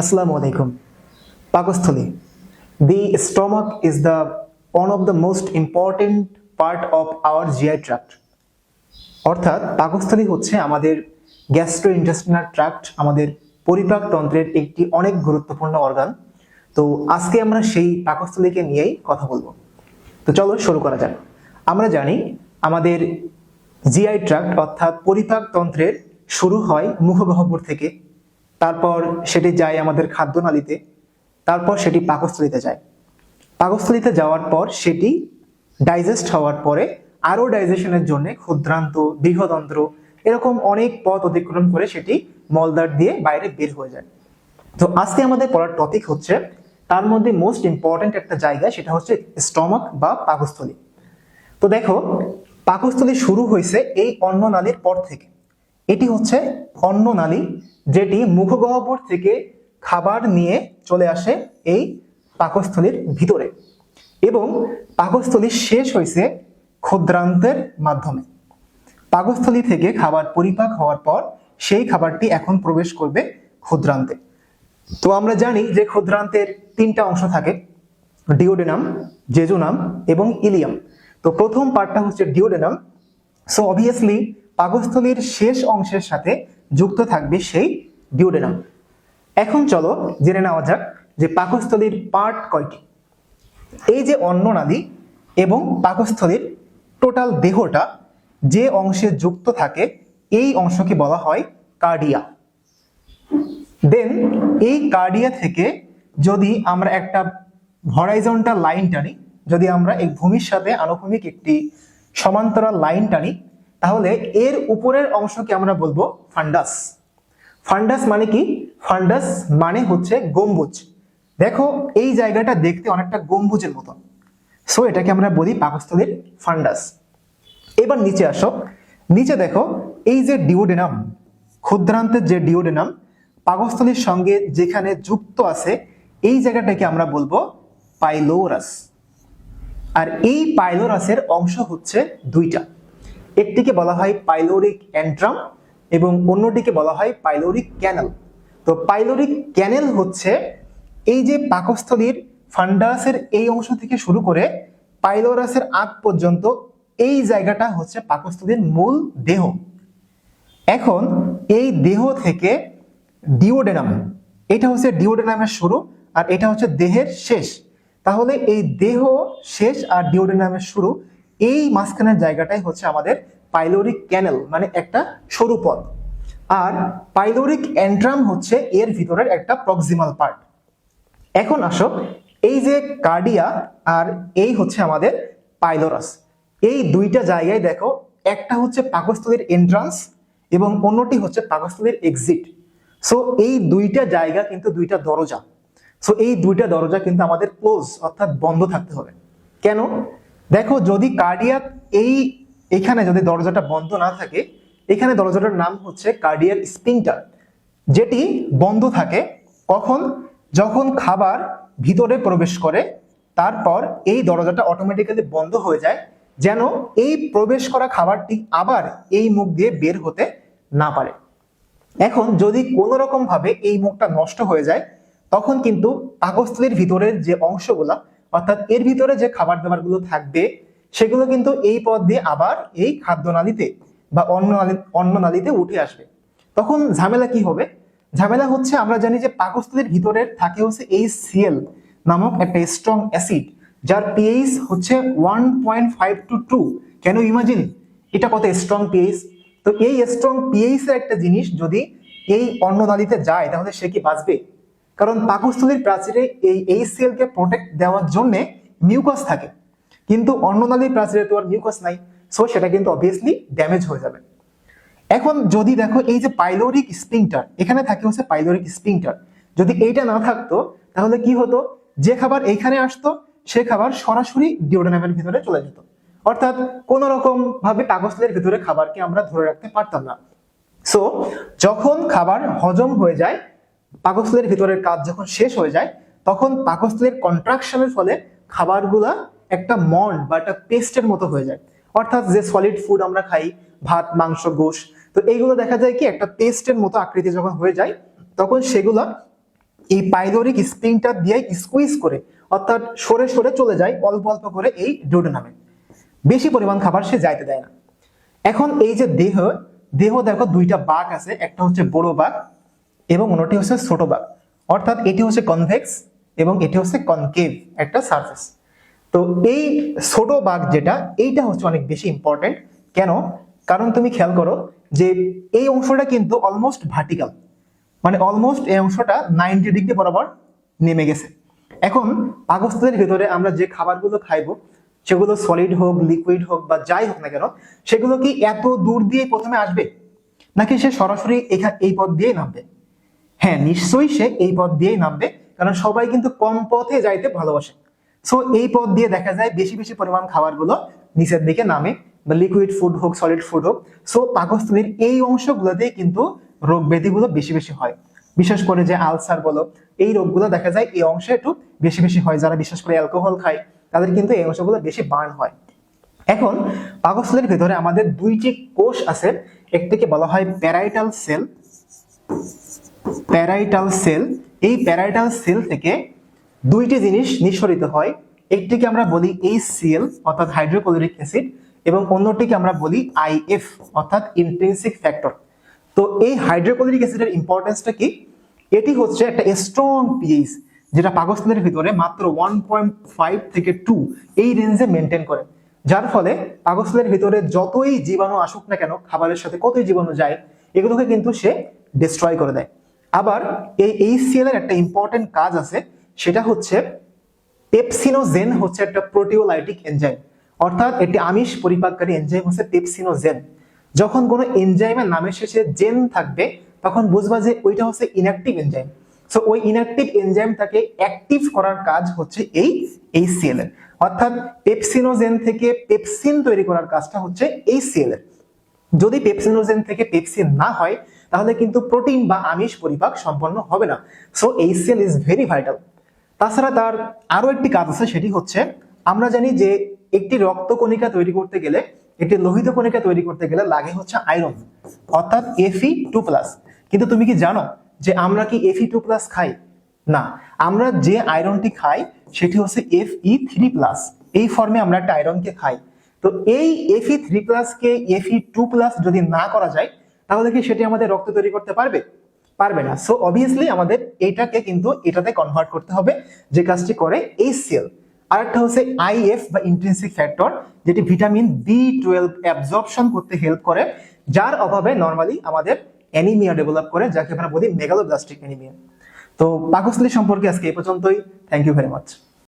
আসসালামু আলাইকুম। পাকস্থলী। The stomach is the one of the most important part of our GI tract. অর্থাৎ পাকস্থলী হচ্ছে আমাদের গ্যাস্ট্রো ইন্টেস্টিনাল ট্রাক্ট আমাদের পরিপাকতন্ত্রের একটি অনেক গুরুত্বপূর্ণ অর্গান তো আজকে আমরা সেই পাকস্থলীকে নিয়েই কথা বলব। তো চলো শুরু করা যাক। আমরা জানি আমাদের জিআই ট্রাক্ট অর্থাৎ পরিপাকতন্ত্রের শুরু হয় মুখগহ্বর থেকে। তারপর সেটি যায় আমাদের খাদ্যনালীতে, তারপর সেটি পাকস্থলীতে যায়। পাকস্থলীতে যাওয়ার পর সেটি ডাইজেস্ট হওয়ার পরে আরও ডাইজেশনের জন্য ক্ষুদ্রান্ত, বৃহদন্ত্র এরকম অনেক পথ অতিক্রম করে সেটি মলদার দিয়ে বাইরে বের হয়ে যায়। তো আজকে আমাদের পড়ার টপিক হচ্ছে, তার মধ্যে মোস্ট ইম্পর্ট্যান্ট একটা জায়গা সেটা হচ্ছে স্টমাক বা পাকস্থলী। তো দেখো, পাকস্থলী শুরু হয়েছে এই অন্ননালীর পর থেকে। এটি হচ্ছে অন্ননালী যেটি মুখগহ্বর থেকে খাবার নিয়ে চলে আসে এই পাকস্থলীর ভিতরে এবং পাকস্থলী শেষ হয়েছে ক্ষুদ্রান্তের মাধ্যমে। পাকস্থলী থেকে খাবার পরিপাক হওয়ার পর সেই খাবারটি এখন প্রবেশ করবে ক্ষুদ্রান্তে। তো আমরা জানি যে ক্ষুদ্রান্তের তিনটা অংশ থাকে, ডিওডেনাম, জেজুনাম এবং ইলিয়াম। তো প্রথম পার্টটা হচ্ছে ডিওডেনাম। সো অবভিয়াসলি পাকস্থলীর শেষ অংশের সাথে যুক্ত থাকবে সেই ডিওডেনাম এখন চলো জেনে নেওয়া যাক যে পাকস্থলীর পার্ট কয়টি। এই যে অন্ননালী এবং পাকস্থলীর টোটাল দেহটা যে অংশে যুক্ত থাকে, এই অংশকে বলা হয় কার্ডিয়া। দেন এই কার্ডিয়া থেকে যদি আমরা একটা হরাইজন্টাল লাইন টানি, যদি আমরা এই ভূমির সাথে আনুভূমিক একটি সমান্তরাল লাইন টানি তাহলে এর উপরের অংশকে আমরা বলব ফান্ডাস। ফান্ডাস মানে কি? ফান্ডাস মানে হচ্ছে গম্বুজ। দেখো, এই জায়গাটা দেখতে অনেকটা গম্বুজের মতো সো এটাকে আমরা বলি পাকস্থলীর ফান্ডাস। এবার নিচে আসো। নিচে দেখো, এই যে ডিওডেনাম, ক্ষুদ্রান্তের যে ডিওডেনাম, পাকস্থলীর সঙ্গে যেখানে যুক্ত আছে, এই জায়গাটাকে আমরা বলব পাইলোরাস। আর এই পাইলোরাসের অংশ হচ্ছে দুইটা। একটিকে বলা হয় পাইলোরিক অ্যান্ট্রাম এবং অন্যটিকে বলা হয় পাইলোরিক ক্যানেল। তো পাইলোরিক ক্যানেল হচ্ছে এই যে পাকস্থলীর ফান্ডাসের এই অংশ থেকে শুরু করে পাইলোরাসের আগ পর্যন্ত এই জায়গাটা হচ্ছে পাকস্থলীর মূল দেহ। এখন এই দেহ থেকে ডিওডেনাম, এটা হচ্ছে ডিওডেনামের শুরু আর এটা হচ্ছে দেহের শেষ। তাহলে এই দেহ শেষ আর ডিওডেনামের শুরু এই মাঝখানের জায়গাটাই হচ্ছে আমাদের পাইলোরিক ক্যানেল মানে একটা সরু পথ। আর পাইলোরিক অ্যান্ট্রাম হচ্ছে এর ভিতরের একটা প্রক্সিমাল পার্ট এখন আসো, এই যে কার্ডিয়া আর এই হচ্ছে আমাদের পাইলোরাস এই দুইটা জায়গায় দেখো, একটা হচ্ছে পাকস্থলীর এন্ট্রান্স এবং অন্যটি হচ্ছে পাকস্থলীর এক্সিট সো এই দুইটা জায়গা কিন্তু দুইটা দরজা। সো এই দুইটা দরজা কিন্তু আমাদের ক্লোজ অর্থাৎ বন্ধ থাকতে হবে। কেন? দেখো, যদি কার্ডিয়াক এই, এখানে যদি দরজাটা বন্ধ না থাকে, এখানে দরজাটার নাম হচ্ছে কার্ডিয়াক স্পিংটার যেটি বন্ধ থাকে কখন? যখন খাবার ভিতরে প্রবেশ করে, তারপর এই দরজাটা অটোমেটিক্যালি বন্ধ হয়ে যায়, যেন এই প্রবেশ করা খাবারটি আবার এই মুখ দিয়ে বের হতে না পারে। এখন যদি কোনো রকম ভাবে এই মুখটা নষ্ট হয়ে যায়, তখন কিন্তু পাকস্থলীর ভিতরের যে অংশগুলা অর্থাৎ এর ভিতরে যে খাবার দাবারগুলো থাকবে, সেগুলো কিন্তু এই পথ দিয়ে আবার এই খাদ্যনালীতে বা অন্য অন্ন নালীতে উঠে আসবে। তখন ঝামেলা কি হবে? ঝামেলা হচ্ছে আমরা জানি যে পাকস্থলীর ভিতরে থাকে হচ্ছে এই সিএল নামক একটা স্ট্রং অ্যাসিড যার পিএইচ হচ্ছে one point five to two can imagine এটা কত স্ট্রং পিএইচ তো এই স্ট্রং পিএইচ এর একটা জিনিস যদি এই অন্ননালীতে যায়, তাহলে সে কি বাঁচবে? কারণ পাকস্থলীর প্রাচীরে এই এই সেলকে প্রোটেক্ট দেওয়ার জন্য মিউকাস থাকে। কিন্তু অন্ননালীর প্রাচীরে তো আর মিউকাস নাই সো সেটা কিন্তু অবভিয়াসলি ড্যামেজ হয়ে যাবে। এখন যদি দেখো এই যে পাইলোরিক স্পিংটার এখানে থাকে হচ্ছে পাইলোরিক স্পিংটার যদি এইটা না থাকতো, তাহলে কি হতো? যে খাবার এইখানে আসতো, সে খাবার সরাসরি ডিওডেনামের ভিতরে চলে যেত। অর্থাৎ কোন রকম ভাবে পাকস্থলীর ভিতরে খাবারকে আমরা ধরে রাখতে পারতাম না। সো যখন খাবার হজম হয়ে যায় পাকস্থলীর ভিতরের কাজ যখন শেষ হয়ে যায়, তখন পাকস্থলীর কন্ট্রাকশনের ফলে খাবারগুলা একটা মন্ড বা একটা পেস্টের মতো হয়ে যায়। অর্থাৎ যে সলিড ফুড আমরা খাই, ভাত, মাংস, গোশ, তো এইগুলো দেখা যায় কি একটা পেস্টের মতো আকৃতি যখন হয়ে যায়, তখন সেগুলা এই পাইলোরিক স্প্রিংটা দিয়ে স্কুইজ করে, অর্থাৎ সরে সরে চলে যায়, অল্প অল্প করে এই ডোডেনামে বেশি পরিমাণ খাবার সে যাইতে দেয় না। এখন এই যে দেহ দেহ দেখো দুইটা বাঘ আছে, একটা হচ্ছে বড় বাঘ এবং অন্যটি হচ্ছে ছোট বাঘ অর্থাৎ এটি হচ্ছে কনভেক্স এবং এটি হচ্ছে কনকেভ একটা সারফেস তো এই ছোট বাঘ যেটা, এইটা হচ্ছে অনেক বেশি ইম্পর্টেন্ট কেন? কারণ তুমি খেয়াল করো যে এই অংশটা কিন্তু অলমোস্ট ভার্টিক্যাল মানে অলমোস্ট এই অংশটা নাইনটি ডিগ্রি বরাবর নেমে গেছে। এখন পাকস্থলীর ভিতরে আমরা যে খাবারগুলো খাইবো, সেগুলো সলিড হোক লিকুইড হোক বা যাই হোক না কেন, সেগুলো কি এত দূর দিয়ে প্রথমে আসবে? নাকি সে সরাসরি এই পথ দিয়েই নামবে? হ্যাঁ নিশ্চয়ই সে এই পথ দিয়েই নামবে, কারণ সবাই কিন্তু কম পথে যাইতে ভালোবাসে। সো এই পথ দিয়ে দেখা যায় বেশি বেশি পরিমাণ খাবারগুলো নিচের দিকে নামে, বা লিকুইড ফুড হোক সলিড ফুড হোক। সো পাকস্থলীর এই অংশগুলোতেই কিন্তু রোগ ব্যাধিগুলো বেশি বেশি হয়। বিশেষ করে যে আলসার বলো, এই রোগগুলো দেখা যায় এই অংশে একটু বেশি বেশি হয়। যারা বিশেষ করে অ্যালকোহল খায়, তাদের কিন্তু এই অংশগুলো বেশি বার্ন হয়। এখন, পাকস্থলীর ভেতরে আমাদের দুইটি কোষ আছে, একটিকে বলা হয় প্যারাইটাল সেল প্যারাইটাল সেল এই প্যারাইটাল সেল থেকে দুইটি জিনিস নিঃসরিত হয়। একটিকে আমরা বলি এইচসিএল অর্থাৎ হাইড্রোক্লোরিক অ্যাসিড এবং অন্যটিকে আমরা বলি আইএফ অর্থাৎ ইন্ট্রিনসিক ফ্যাক্টর তো এই হাইড্রোক্লোরিক অ্যাসিডের ইম্পর্টেন্সটা কি? এটি হচ্ছে একটা স্ট্রং পিএইচ যেটা পাকস্থলীর ভিতরে মাত্র ওয়ান পয়েন্ট ফাইভ থেকে টু এই রেঞ্জে মেনটেন করে। যার ফলে পাকস্থলীর ভিতরে যতই জীবাণু আসুক না কেন, খাবারের সাথে কতই জীবাণু যায়, এগুলোকে কিন্তু সে ডিস্ট্রয় করে দেয়। আবার এই এইচসিএল এর একটা ইম্পর্টেন্ট কাজ আছে, সেটা হচ্ছে পেপসিনোজেন হচ্ছে একটা প্রোটিওলাইটিক এনজাইম অর্থাৎ একটি আমিষ পরিপাককারী এনজাইম হচ্ছে পেপসিনোজেন যখন কোনো এনজাইমের নামের শেষে জেন থাকবে, তখন বুঝবা যে ওইটা হচ্ছে ইনঅ্যাক্টিভ এনজাইম সো ওই ইনঅ্যাক্টিভ এনজাইমটাকে অ্যাক্টিভ করার কাজ হচ্ছে এই এইচসিএল এর। অর্থাৎ পেপসিনোজেন থেকে পেপসিন তৈরি করার কাজটা হচ্ছে এইচসিএল এর। যদি পেপসিনোজেন থেকে পেপসিন না হয় তাহলে কিন্তু প্রোটিন বা আমিষ পরিপাক সম্পন্ন হবে না। So HCl is very vital তাছাড়া তার আরও একটি কাজ আছে, সেটি হচ্ছে আমরা জানি যে একটি রক্তকণিকা তৈরি করতে গেলে, একটি লোহিত কণিকা তৈরি করতে গেলে লাগে হচ্ছে আয়রন অর্থাৎ এফি টু প্লাস কিন্তু তুমি কি জানো যে আমরা কি এফি টু প্লাস খাই? না। আমরা যে আয়রনটি খাই, সেটি হচ্ছে এফ ই থ্রি প্লাস এই ফর্মে আমরা একটা আয়রনকে খাই। তো এই এফি থ্রি প্লাসকে এফি টু প্লাস যদি না করা যায় তাহলে কি সেটি আমাদের রক্ত তৈরি করতে পারবে? পারবে না। সো অবভিয়াসলি আমাদের এটাকে কিন্তু এটাতে কনভার্ট করতে হবে, যে কাজটি করে এই সেল আরেকটা হচ্ছে আইএফ বা ইন্ট্রিনসিক ফ্যাক্টর যেটি ভিটামিন বি টুয়েলভ অ্যাবজর্পশন করতে হেল্প করে, যার অভাবে নর্মালি আমাদের অ্যানিমিয়া ডেভেলপ করে, যাকে আমরা বলি মেগালোব্লাস্টিক অ্যানিমিয়া তো, পাকস্থলী সম্পর্কে আজকে এই পর্যন্তই। Thank you very much